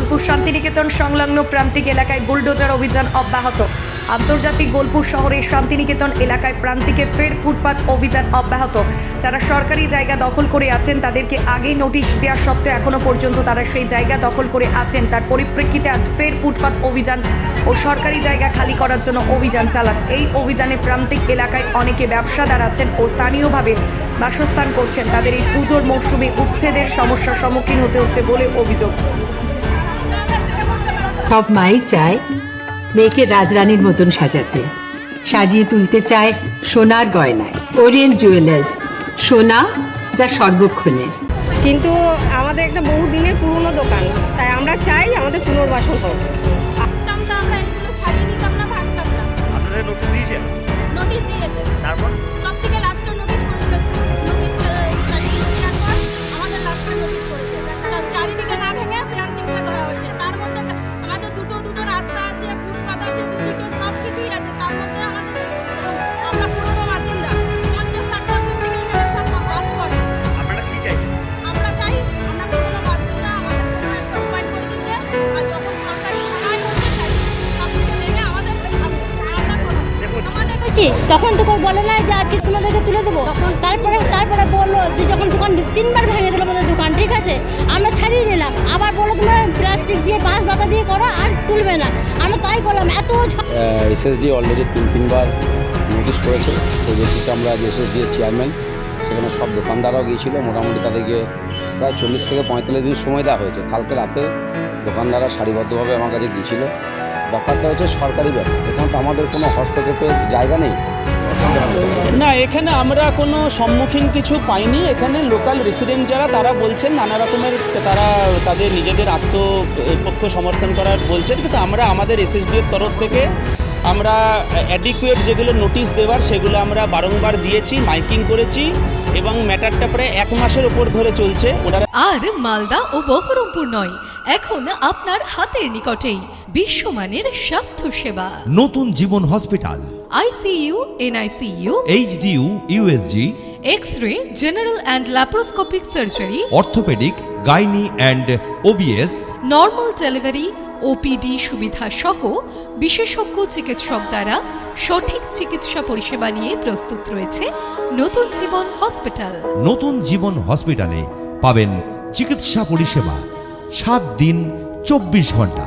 শান্তিনিকেতন সংলগ্ন প্রান্তিক এলাকায় বুলডোজার অভিযান অব্যাহত। আন্তর্জাতিক বোলপুর শহরের শান্তিনিকেতন এলাকায় প্রান্তিকে ফের ফুটপাত অভিযান অব্যাহত। যারা সরকারি জায়গা দখল করে আছেন, তাদেরকে আগেই নোটিশ দেওয়া সত্ত্বেও এখনও পর্যন্ত তারা সেই জায়গা দখল করে আছেন। তার পরিপ্রেক্ষিতে আজ ফের ফুটপাত অভিযান ও সরকারি জায়গা খালি করার জন্য অভিযান চালান। এই অভিযানে প্রান্তিক এলাকায় অনেকে ব্যবসাদার আছেন ও স্থানীয়ভাবে বাসস্থান করছেন। তাদের এই পুজোর মরশুমে উচ্ছেদের সমস্যার সম্মুখীন হতে হচ্ছে বলে অভিযোগ। সব মাই চায় মেয়েকে রাজরানীর মতন সাজাতে। সাজিয়ে তুলতে চায় সোনার গয়নায়। ওরিয়েন্ট জুয়েলার্স সোনা যা সর্বক্ষণের। কিন্তু আমাদের একটা বহু দিনের পুরনো দোকান তাই আমরা চাই আমাদের পুনর্বাসন হোক। আমরা এগুলো ছাড়িয়ে নিতাম না ভাঙতাম না। আপনাদের নোটিশ দিয়েছেন? নোটিশ দিয়েছে। হয়েছে তখন তো কেউ বলে না যে আজকে তোমাদেরকে তুলে দেবো। তখন তারপরে তারপরে বলল যে যখন দোকান তিনবার ভেঙে দিল আমাদের দোকান ঠিক আছে, আমরা ছাড়িয়ে নিলাম। আবার বলল, তোমরা প্লাস্টিক দিয়ে, বাঁশ বাতা দিয়ে করো আর তুলবে না। আমরা তাই করলাম, এত এসএসডি অলরেডি তিন, তিনবার নোটিশ করেছে। সেই বেসিসে আমরা যে এসএসডি চেয়ারম্যান সেখানে সব দোকানদাররাও গিয়েছিল। মোটামুটি তাদেরকে প্রায় চল্লিশ থেকে পঁয়তাল্লিশ দিন সময় দেওয়া হয়েছে। কালকে রাতে দোকানদাররা সারিবদ্ধভাবে আমার কাছে গিয়েছিল। ব্যাপারটা হচ্ছে সরকারি ব্যাপার। এখন তো আমাদের কোনো হস্তক্ষেপের জায়গা নেই। না এখানে আমরা কোনো সম্মুখীন কিছু পাইনি। এখানে লোকাল রেসিডেন্ট যারা তারা বলছেন নানা রকমের তারা তাদের নিজেদের আত্মপক্ষ সমর্থন করার বলছেন। কিন্তু আমরা আমাদের এসএসডির তরফ থেকে আমরা অ্যাডিকুয়েট যেগুলো নোটিশ দেওয়ার সেগুলো আমরা বারংবার দিয়েছি মাইকিং করেছি এবং ম্যাটারটা প্রায় এক মাসের ওপর ধরে চলছে। ওনারা আর মালদা ও বহরমপুর নয় এখন আপনার হাতের নিকটেই। বিশ্বমানের স্বাস্থ্য সেবা। নতুন জীবন hospital. ICU NICU HDU USG X ray general and laparoscopic surgery orthopaedic gynae and OBS normal delivery OPD সুবিধা সহ বিশেষজ্ঞ চিকিৎসক দ্বারা সঠিক চিকিৎসা পরিষেবা নিয়ে প্রস্তুত রয়েছে নতুন জীবন হসপিটাল। নতুন জীবন হসপিটালে পাবেন চিকিৎসা পরিষেবা সাত দিন চব্বিশ ঘণ্টা।